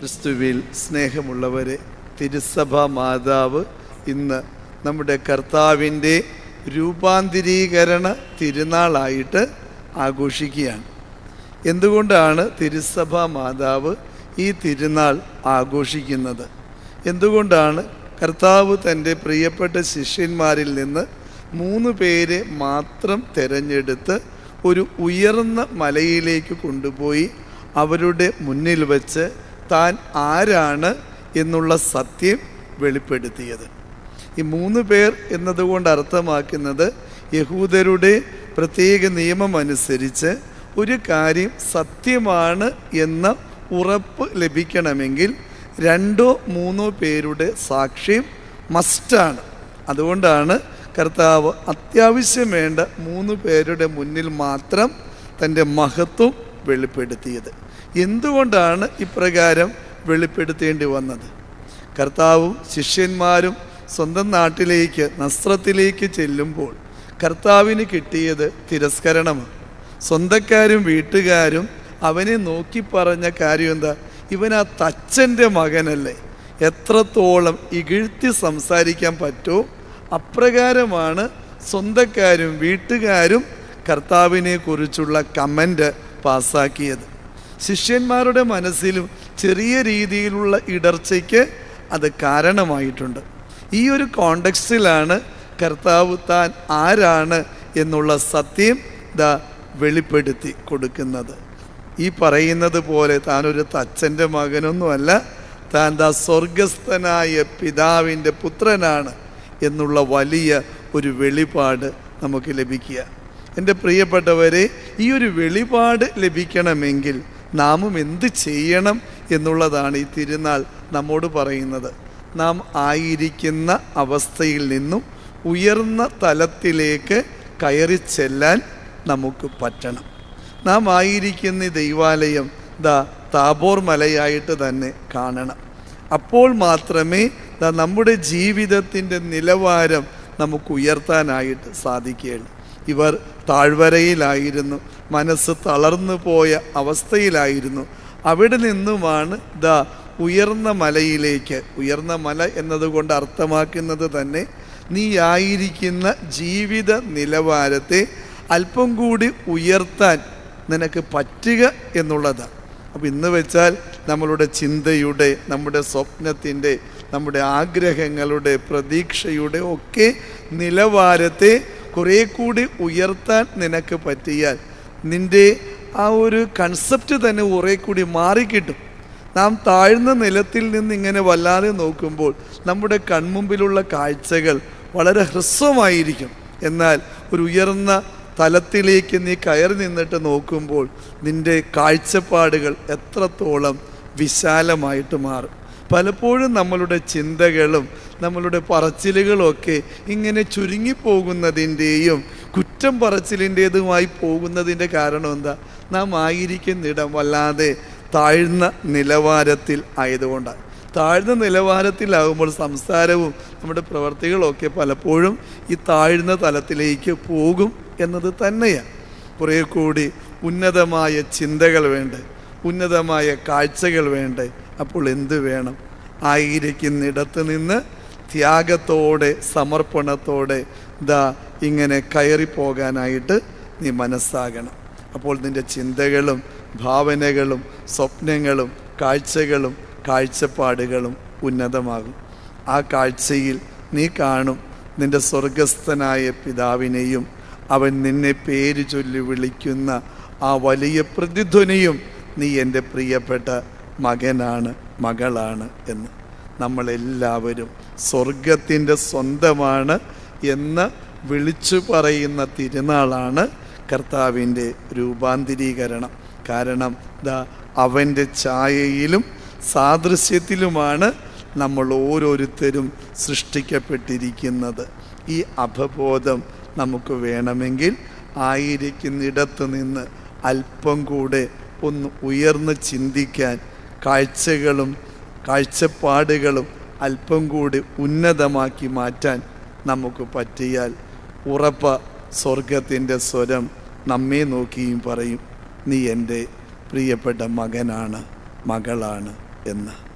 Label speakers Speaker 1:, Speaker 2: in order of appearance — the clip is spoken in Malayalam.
Speaker 1: ക്രിസ്തുവിൽ സ്നേഹമുള്ളവരെ തിരുസഭ മാതാവ് ഇന്ന് നമ്മുടെ കർത്താവിന്റെ രൂപാന്തരീകരണ തിരുനാളായിട്ട് ആഘോഷിക്കുകയാണ്. എന്തുകൊണ്ടാണ് തിരുസഭ മാതാവ് ഈ തിരുനാൾ ആഘോഷിക്കുന്നത്? എന്തുകൊണ്ടാണ് കർത്താവ് തന്റെ പ്രിയപ്പെട്ട ശിഷ്യന്മാരിൽ നിന്ന് മൂന്ന് പേരെ മാത്രം തിരഞ്ഞെടുത്ത് ഒരു ഉയർന്ന മലയിലേക്ക് കൊണ്ടുപോയി അവരുടെ മുന്നിൽ വച്ച് താൻ ആരാണ് എന്നുള്ള സത്യം വെളിപ്പെടുത്തിയത്. ഈ മൂന്ന് പേർ എന്നതുകൊണ്ട് അർത്ഥമാക്കുന്നത് യഹൂദരുടെ പ്രത്യേക നിയമം അനുസരിച്ച് ഒരു കാര്യം സത്യമാണ് എന്ന ഉറപ്പ് ലഭിക്കണമെങ്കിൽ രണ്ടോ മൂന്നോ പേരുടെ സാക്ഷ്യം മസ്റ്റാണ്. അതുകൊണ്ടാണ് കർത്താവ് അത്യാവശ്യം വേണ്ട മൂന്ന് പേരുടെ മുന്നിൽ മാത്രം തന്റെ മഹത്വം വെളിപ്പെടുത്തിയത്. എന്തുകൊണ്ടാണ് ഇപ്രകാരം വെളിപ്പെടുത്തേണ്ടി വന്നത്? കർത്താവും ശിഷ്യന്മാരും സ്വന്തം നാട്ടിലേക്ക് നസ്രത്തിലേക്ക് ചെല്ലുമ്പോൾ കർത്താവിന് കിട്ടിയത് തിരസ്കരണമാണ്. സ്വന്തക്കാരും വീട്ടുകാരും അവനെ നോക്കി പറഞ്ഞ കാര്യം എന്താ? ഇവൻ ആ തച്ചന്റെ മകനല്ലേ. എത്രത്തോളം ഇകിഴ്ത്തി സംസാരിക്കാൻ പറ്റുമോ അപ്രകാരമാണ് സ്വന്തക്കാരും വീട്ടുകാരും കർത്താവിനെ കുറിച്ചുള്ള കമന്റ് പാസ്സാക്കിയത്. ശിഷ്യന്മാരുടെ മനസ്സിലും ചെറിയ രീതിയിലുള്ള ഇടർച്ചയ്ക്ക് അത് കാരണമായിട്ടുണ്ട്. ഈ ഒരു കോണ്ടെക്സ്റ്റിലാണ് കർത്താവ് താൻ ആരാണ് എന്നുള്ള സത്യം ദാ വെളിപ്പെടുത്തി കൊടുക്കുന്നത്. ഈ പറയുന്നത് പോലെ താനൊരു തച്ചന്റെ മകനൊന്നുമല്ല താൻ ദ സ്വർഗസ്ഥനായ പിതാവിന്റെ പുത്രനാണ് എന്നുള്ള വലിയ ഒരു വെളിപാട് നമുക്ക് ലഭിക്കുക. എന്റെ പ്രിയപ്പെട്ടവരെ ഈ ഒരു വെളിപാട് ലഭിക്കണമെങ്കിൽ നാമും എന്ത് ചെയ്യണം എന്നുള്ളതാണ് ഈ തിരുനാൾ നമ്മോട് പറയുന്നത്. നാം ആയിരിക്കുന്ന അവസ്ഥയിൽ നിന്നും ഉയർന്ന തലത്തിലേക്ക് കയറി ചെല്ലാൻ നമുക്ക് പറ്റണം. നാം ആയിരിക്കുന്ന ദൈവാലയം ദ താബോർ മലയായിട്ട് തന്നെ കാണണം. അപ്പോൾ മാത്രമേ ദാ നമ്മുടെ ജീവിതത്തിന്റെ നിലവാരം നമുക്ക് ഉയർത്താനായിട്ട് സാധിക്കുകയുള്ളൂ. ഇവർ താഴ്വരയിലായിരുന്നു. മനസ്സ് തളർന്നു പോയ അവസ്ഥയിലായിരുന്നു. അവിടെ നിന്നുമാണ് ദ ഉയർന്ന മലയിലേക്ക് ഉയർന്ന മല എന്നതുകൊണ്ട് അർത്ഥമാക്കുന്നത് തന്നെ നീ ആയിരിക്കുന്ന ജീവിത നിലവാരത്തെ അല്പം കൂടി ഉയർത്താൻ നിനക്ക് പറ്റുക എന്നുള്ളതാണ് അപ്പം ഇന്ന് വെച്ചാൽ നമ്മളുടെ ചിന്തയുടെ നമ്മുടെ സ്വപ്നത്തിന്റെ നമ്മുടെ ആഗ്രഹങ്ങളുടെ പ്രതീക്ഷയുടെ ഒക്കെ നിലവാരത്തെ കുറേ കൂടി ഉയർത്താൻ നിനക്ക് പറ്റിയാൽ നിന്റെ ആ ഒരു കൺസെപ്റ്റ് തന്നെ കുറേ കൂടി മാറിക്കിട്ടും. നാം താഴ്ന്ന നിലത്തിൽ നിന്ന് ഇങ്ങനെ വല്ലാതെ നോക്കുമ്പോൾ നമ്മുടെ കൺമുമ്പിലുള്ള കാഴ്ചകൾ വളരെ ഹ്രസ്വമായിരിക്കും. എന്നാൽ ഒരു ഉയർന്ന തലത്തിലേക്ക് നീ കയറി നിന്നിട്ട് നോക്കുമ്പോൾ നിന്റെ കാഴ്ചപ്പാടുകൾ എത്രത്തോളം വിശാലമായിട്ട് മാറും. പലപ്പോഴും നമ്മളുടെ ചിന്തകളും നമ്മളുടെ പറച്ചിലുകളൊക്കെ ഇങ്ങനെ ചുരുങ്ങിപ്പോകുന്നതിന്റെയും കുറ്റം പറച്ചിലിന്റേതുമായി പോകുന്നതിന്റെ കാരണം എന്താ? നാം ആയിരിക്കുന്നിടം വല്ലാതെ താഴ്ന്ന നിലവാരത്തിൽ ആയതുകൊണ്ടാണ്. താഴ്ന്ന നിലവാരത്തിലാകുമ്പോൾ സംസാരവും നമ്മുടെ പ്രവർത്തികളൊക്കെ പലപ്പോഴും ഈ താഴ്ന്ന തലത്തിലേക്ക് പോകും എന്നത് തന്നെയാണ്. കുറേ കൂടി ഉന്നതമായ ചിന്തകൾ വേണ്ട? ഉന്നതമായ കാഴ്ചകൾ വേണ്ടേ? അപ്പോൾ എന്ത് വേണം? ആയിരിക്കുന്നിടത്ത് നിന്ന് ത്യാഗത്തോടെ സമർപ്പണത്തോടെ ദാ ഇങ്ങനെ കയറിപ്പോകാനായിട്ട് നീ മനസ്സാകണം. അപ്പോൾ നിന്റെ ചിന്തകളും ഭാവനകളും സ്വപ്നങ്ങളും കാഴ്ചകളും കാഴ്ചപ്പാടുകളും ഉന്നതമാകും. ആ കാഴ്ചയിൽ നീ കാണും നിന്റെ സ്വർഗസ്ഥനായ പിതാവിനെയും അവൻ നിന്നെ പേര് ചൊല്ലി വിളിക്കുന്ന ആ വലിയ പ്രതിധ്വനിയും നീ എന്റെ പ്രിയപ്പെട്ട മകനാണ് മകളാണ് എന്ന്. നമ്മളെല്ലാവരും സ്വർഗത്തിന്റെ സ്വന്തമാണ് എന്ന് വിളിച്ചു പറയുന്ന തിരുനാളാണ് കർത്താവിന്റെ രൂപാന്തരീകരണം. കാരണം ദാ അവന്റെ ഛായയിലും സാദൃശ്യത്തിലുമാണ് നമ്മൾ ഓരോരുത്തരും സൃഷ്ടിക്കപ്പെട്ടിരിക്കുന്നത്. ഈ അപബോധം നമുക്ക് വേണമെങ്കിൽ ആയിരിക്കുന്നിടത്ത് നിന്ന് അല്പം കൂടെ ഒന്ന് ഉയർന്ന് ചിന്തിക്കാൻ കാഴ്ചകളും കാഴ്ചപ്പാടുകളും അല്പം കൂടി ഉന്നതമാക്കി മാറ്റാൻ നമുക്ക് പറ്റിയാൽ ഉറപ്പ സ്വർഗത്തിന്റെ സ്വരം നമ്മെ നോക്കിയും പറയും. നീ എന്റെ പ്രിയപ്പെട്ട മകനാണ് മകളാണ് എന്ന്.